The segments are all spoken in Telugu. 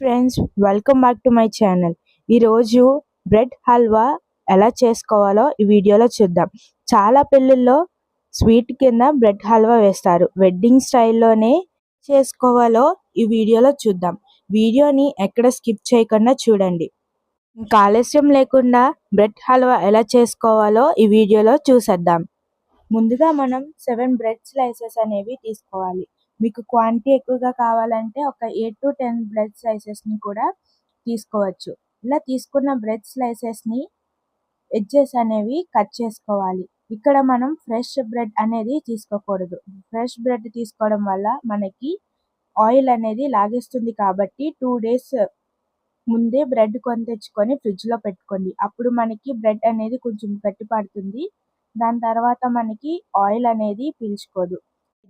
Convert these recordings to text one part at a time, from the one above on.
Friends welcome back to my channel. ఈరోజు బ్రెడ్ హల్వా ఎలా చేసుకోవాలో ఈ వీడియోలో చూద్దాం. చాలా పెళ్ళిళ్ళలో స్వీట్ కింద బ్రెడ్ హల్వా వేస్తారు. వెడ్డింగ్ స్టైల్లోనే చేసుకోవాలో ఈ వీడియోలో చూద్దాం. వీడియోని ఎక్కడ స్కిప్ చేయకుండా చూడండి. కాలుష్యం ఆలస్యం లేకుండా బ్రెడ్ హల్వా ఎలా చేసుకోవాలో ఈ వీడియోలో చూసేద్దాం. ముందుగా మనం సెవెన్ బ్రెడ్ స్లైసెస్ అనేవి తీసుకోవాలి. మీకు క్వాంటిటీ ఎక్కువగా కావాలంటే ఒక ఎయిట్ టు టెన్ బ్రెడ్ స్లైసెస్ని కూడా తీసుకోవచ్చు. ఇలా తీసుకున్న బ్రెడ్ స్లైసెస్ని ఎడ్జెస్ అనేవి కట్ చేసుకోవాలి. ఇక్కడ మనం ఫ్రెష్ బ్రెడ్ అనేది తీసుకోకూడదు. ఫ్రెష్ బ్రెడ్ తీసుకోవడం వల్ల మనకి ఆయిల్ అనేది లాగేస్తుంది కాబట్టి టూ డేస్ ముందే బ్రెడ్ కొని తెచ్చుకొని ఫ్రిడ్జ్లో పెట్టుకోండి. అప్పుడు మనకి బ్రెడ్ అనేది కొంచెం గట్టి పడుతుంది దాని తర్వాత మనకి ఆయిల్ అనేది పీల్చుకోదు.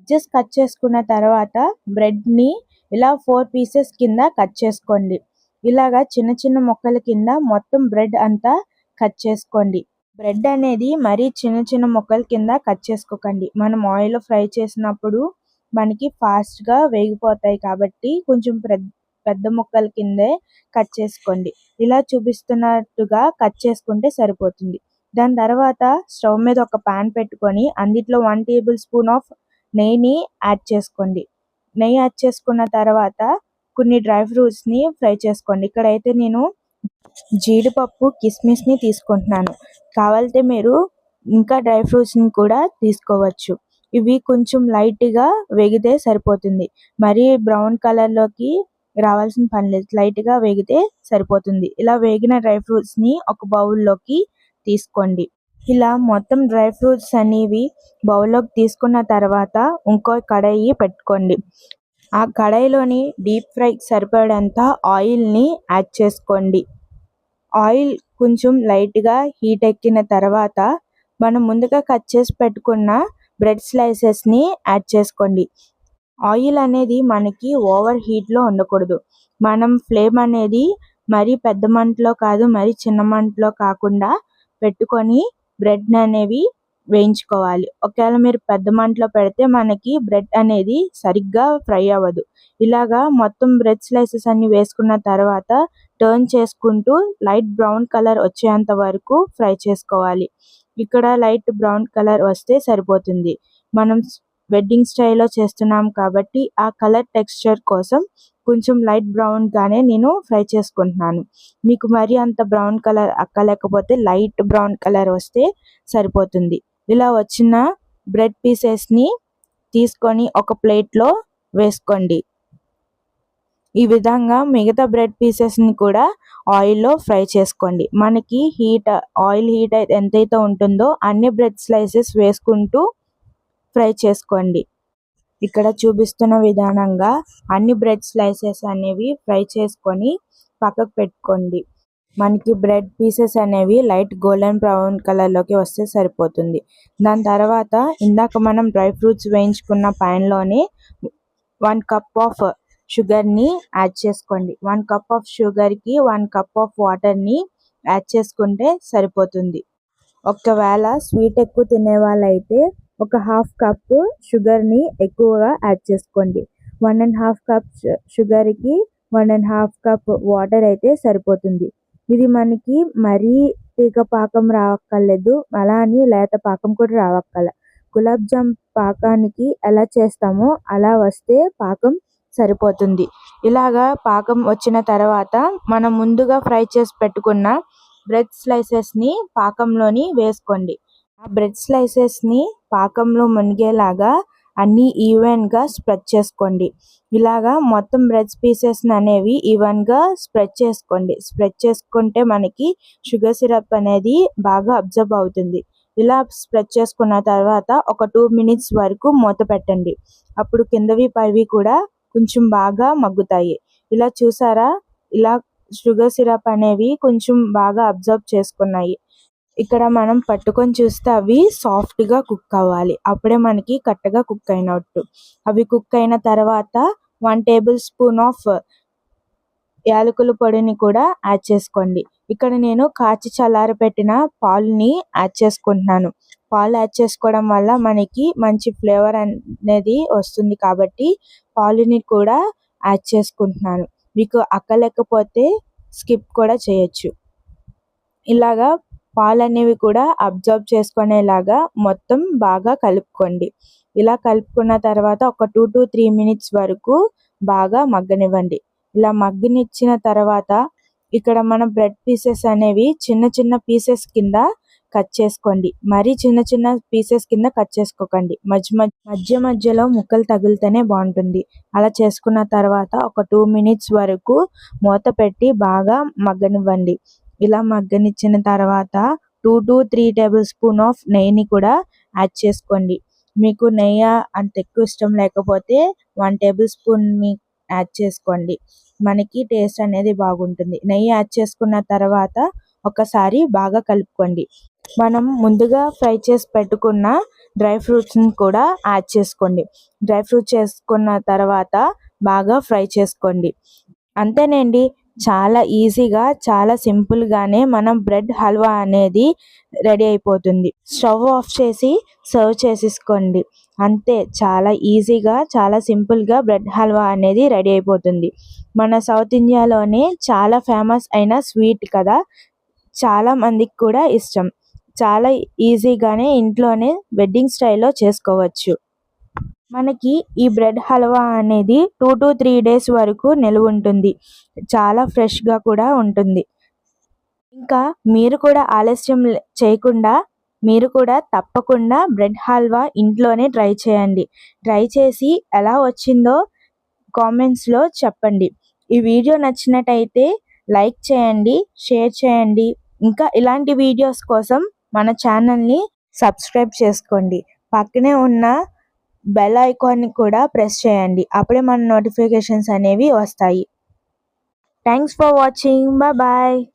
ఎడ్జెస్ కట్ చేసుకున్న తర్వాత బ్రెడ్ని ఇలా ఫోర్ పీసెస్ కింద కట్ చేసుకోండి. ఇలాగా చిన్న చిన్న ముక్కల కింద మొత్తం బ్రెడ్ అంతా కట్ చేసుకోండి. బ్రెడ్ అనేది మరీ చిన్న చిన్న ముక్కల కింద కట్ చేసుకోకండి. మనం ఆయిల్ ఫ్రై చేసినప్పుడు మనకి ఫాస్ట్గా వేగిపోతాయి కాబట్టి కొంచెం పెద్ద ముక్కల కిందే కట్ చేసుకోండి. ఇలా చూపిస్తున్నట్టుగా కట్ చేసుకుంటే సరిపోతుంది. దాని తర్వాత స్టవ్ మీద ఒక పాన్ పెట్టుకొని అందులో వన్ టేబుల్ స్పూన్ ఆఫ్ నెయ్యిని యాడ్ చేసుకోండి. నెయ్యి యాడ్ చేసుకున్న తర్వాత కొన్ని డ్రై ఫ్రూట్స్ని ఫ్రై చేసుకోండి. ఇక్కడైతే నేను జీడిపప్పు కిస్మిస్ని తీసుకుంటున్నాను. కావాలంటే మీరు ఇంకా డ్రై ఫ్రూట్స్ని కూడా తీసుకోవచ్చు. ఇవి కొంచెం లైట్గా వేగితే సరిపోతుంది. మరి బ్రౌన్ కలర్లోకి రావాల్సిన పని లేదు. లైట్గా వేగితే సరిపోతుంది. ఇలా వేగిన డ్రై ఫ్రూట్స్ని ఒక బౌల్లోకి తీసుకోండి. ఇలా మొత్తం డ్రై ఫ్రూట్స్ అనేవి బౌల్లోకి తీసుకున్న తర్వాత ఇంకో కడాయి పెట్టుకోండి. ఆ కడాయిలోని డీప్ ఫ్రై సరిపడంత ఆయిల్ని యాడ్ చేసుకోండి. ఆయిల్ కొంచెం లైట్గా హీట్ ఎక్కిన తర్వాత మనం ముందుగా కట్ చేసి పెట్టుకున్న బ్రెడ్ స్లైసెస్ని యాడ్ చేసుకోండి. ఆయిల్ అనేది మనకి ఓవర్ హీట్లో ఉండకూడదు. మనం ఫ్లేమ్ అనేది మరీ పెద్ద మంటలో కాదు మరీ చిన్న మంటలో కాకుండా పెట్టుకొని బ్రెడ్ అనేవి వేయించుకోవాలి. ఒకవేళ మీరు పెద్ద మంటలో పెడితే మనకి బ్రెడ్ అనేది సరిగ్గా ఫ్రై అవ్వదు. ఇలాగా మొత్తం బ్రెడ్ స్లైసెస్ అన్ని వేసుకున్న తర్వాత టర్న్ చేసుకుంటూ లైట్ బ్రౌన్ కలర్ వచ్చేంత వరకు ఫ్రై చేసుకోవాలి. ఇక్కడ లైట్ బ్రౌన్ కలర్ వస్తే సరిపోతుంది. మనం వెడ్డింగ్ స్టైల్లో చేస్తున్నాం కాబట్టి ఆ కలర్ టెక్స్చర్ కోసం కొంచెం లైట్ బ్రౌన్ గానే నేను ఫ్రై చేసుకుంటున్నాను. మీకు మరి అంత బ్రౌన్ కలర్ అక్కలేకపోతే లైట్ బ్రౌన్ కలర్ వస్తే సరిపోతుంది. ఇలా వచ్చిన బ్రెడ్ పీసెస్ని తీసుకొని ఒక ప్లేట్లో వేసుకోండి. ఈ విధంగా మిగతా బ్రెడ్ పీసెస్ని కూడా ఆయిల్లో ఫ్రై చేసుకోండి. మనకి హీట్ ఆయిల్ హీట్ ఎంతైతే ఉంటుందో అన్ని బ్రెడ్ స్లైసెస్ వేసుకుంటూ ఫ్రై చేసుకోండి. ఇక్కడ చూపిస్తున్న విధానంగా అన్ని బ్రెడ్ స్లైసెస్ అనేవి ఫ్రై చేసుకొని పక్కకు పెట్టుకోండి. మనకి బ్రెడ్ పీసెస్ అనేవి లైట్ గోల్డెన్ బ్రౌన్ కలర్లోకి వస్తే సరిపోతుంది. దాని తర్వాత ఇందాక మనం డ్రై ఫ్రూట్స్ వేయించుకున్న పాన్ వన్ కప్ ఆఫ్ షుగర్ని యాడ్ చేసుకోండి. వన్ కప్ ఆఫ్ షుగర్కి వన్ కప్ ఆఫ్ వాటర్ని యాడ్ చేసుకుంటే సరిపోతుంది. ఒకవేళ స్వీట్ ఎక్కువ తినే వాళ్ళైతే ఒక హాఫ్ కప్ షుగర్ని ఎక్కువగా యాడ్ చేసుకోండి. వన్ అండ్ హాఫ్ కప్ షుగర్కి one and half cup water అయితే సరిపోతుంది. ఇది మనకి మరీ తీగ పాకం రావక్కర్లేదు అలా అని లేత పాకం కూడా రావక్కల గులాబ్ జామ్ పాకానికి ఎలా చేస్తామో అలా వస్తే పాకం సరిపోతుంది. ఇలాగా పాకం వచ్చిన తర్వాత మనం ముందుగా ఫ్రై చేసి పెట్టుకున్న బ్రెడ్ స్లైసెస్ని పాకంలోని వేసుకోండి. ఆ బ్రెడ్ స్లైసెస్ని పాకంలో మునిగేలాగా అన్ని ఈవెన్గా స్ప్రెడ్ చేసుకోండి. ఇలాగా మొత్తం బ్రెడ్ పీసెస్ అనేవి ఈవెన్గా స్ప్రెడ్ చేసుకోండి. స్ప్రెడ్ చేసుకుంటే మనకి షుగర్ సిరప్ అనేది బాగా అబ్జర్వ్ అవుతుంది. ఇలా స్ప్రెడ్ చేసుకున్న తర్వాత ఒక టూ మినిట్స్ వరకు మూత పెట్టండి. అప్పుడు కిందవి పైవి కూడా కొంచెం బాగా మగ్గుతాయి. ఇలా చూసారా? ఇలా షుగర్ సిరప్ అనేవి కొంచెం బాగా అబ్జర్వ్ చేసుకున్నాయి. ఇక్కడ మనం పట్టుకొని చూస్తే అవి సాఫ్ట్గా కుక్ అవ్వాలి. అప్పుడే మనకి కట్టగా కుక్ అయినట్టు. అవి కుక్ అయిన తర్వాత వన్ టేబుల్ స్పూన్ ఆఫ్ యాలకుల పొడిని కూడా యాడ్ చేసుకోండి. ఇక్కడ నేను కాచి చల్లారి పెట్టిన పాలుని యాడ్ చేసుకుంటున్నాను. పాలు యాడ్ చేసుకోవడం వల్ల మనకి మంచి ఫ్లేవర్ అనేది వస్తుంది కాబట్టి పాలుని కూడా యాడ్ చేసుకుంటున్నాను. మీకు అక్కలేకపోతే స్కిప్ కూడా చేయొచ్చు. ఇలాగా పాలు అనేవి కూడా అబ్జర్వ్ చేసుకునేలాగా మొత్తం బాగా కలుపుకోండి. ఇలా కలుపుకున్న తర్వాత ఒక టూ టు త్రీ మినిట్స్ వరకు బాగా మగ్గనివ్వండి. ఇలా మగ్గనిచ్చిన తర్వాత ఇక్కడ మనం బ్రెడ్ పీసెస్ అనేవి చిన్న చిన్న పీసెస్ కింద కట్ చేసుకోండి. మరీ చిన్న చిన్న పీసెస్ కింద కట్ చేసుకోకండి. మధ్య మధ్య మధ్యలో ముక్కలు తగిలితేనే బాగుంటుంది. అలా చేసుకున్న తర్వాత ఒక టూ మినిట్స్ వరకు మూత పెట్టి బాగా మగ్గనివ్వండి. ఇలా మగ్గనిచ్చిన తర్వాత two to three tablespoon of నెయ్యిని కూడా యాడ్ చేసుకోండి. మీకు నెయ్యి అంత ఎక్కువ ఇష్టం లేకపోతే వన్ టేబుల్ స్పూన్ని యాడ్ చేసుకోండి. మనకి టేస్ట్ అనేది బాగుంటుంది. నెయ్యి యాడ్ చేసుకున్న తర్వాత ఒకసారి బాగా కలుపుకోండి. మనం ముందుగా ఫ్రై చేసి పెట్టుకున్న డ్రై ఫ్రూట్స్ని కూడా యాడ్ చేసుకోండి. డ్రై ఫ్రూట్స్ చేసుకున్న తర్వాత బాగా ఫ్రై చేసుకోండి. అంతేనండి. చాలా ఈజీగా చాలా సింపుల్గానే మనం బ్రెడ్ హల్వా అనేది రెడీ అయిపోతుంది. స్టవ్ ఆఫ్ చేసి సర్వ్ చేసేసుకోండి. అంతే చాలా ఈజీగా చాలా సింపుల్గా బ్రెడ్ హల్వా అనేది రెడీ అయిపోతుంది. మన సౌత్ ఇండియాలోనే చాలా ఫేమస్ అయిన స్వీట్ కదా చాలా మందికి కూడా ఇష్టం. చాలా ఈజీగానే ఇంట్లోనే వెడ్డింగ్ స్టైల్లో చేసుకోవచ్చు. మనకి ఈ బ్రెడ్ హల్వా అనేది టూ టు త్రీ డేస్ వరకు నిలువ ఉంటుంది. చాలా ఫ్రెష్గా కూడా ఉంటుంది. ఇంకా మీరు కూడా ఆలస్యం చేయకుండా మీరు కూడా తప్పకుండా బ్రెడ్ హల్వా ఇంట్లోనే ట్రై చేయండి. ట్రై చేసి ఎలా వచ్చిందో కామెంట్స్లో చెప్పండి. ఈ వీడియో నచ్చినట్టయితే లైక్ చేయండి షేర్ చేయండి. ఇంకా ఇలాంటి వీడియోస్ కోసం మన ఛానల్ని సబ్స్క్రైబ్ చేసుకోండి. పక్కనే ఉన్న బెల్ ఐకాన్ని కూడా ప్రెస్ చేయండి. అప్పుడే మన నోటిఫికేషన్స్ అనేవి వస్తాయి. Thanks for watching bye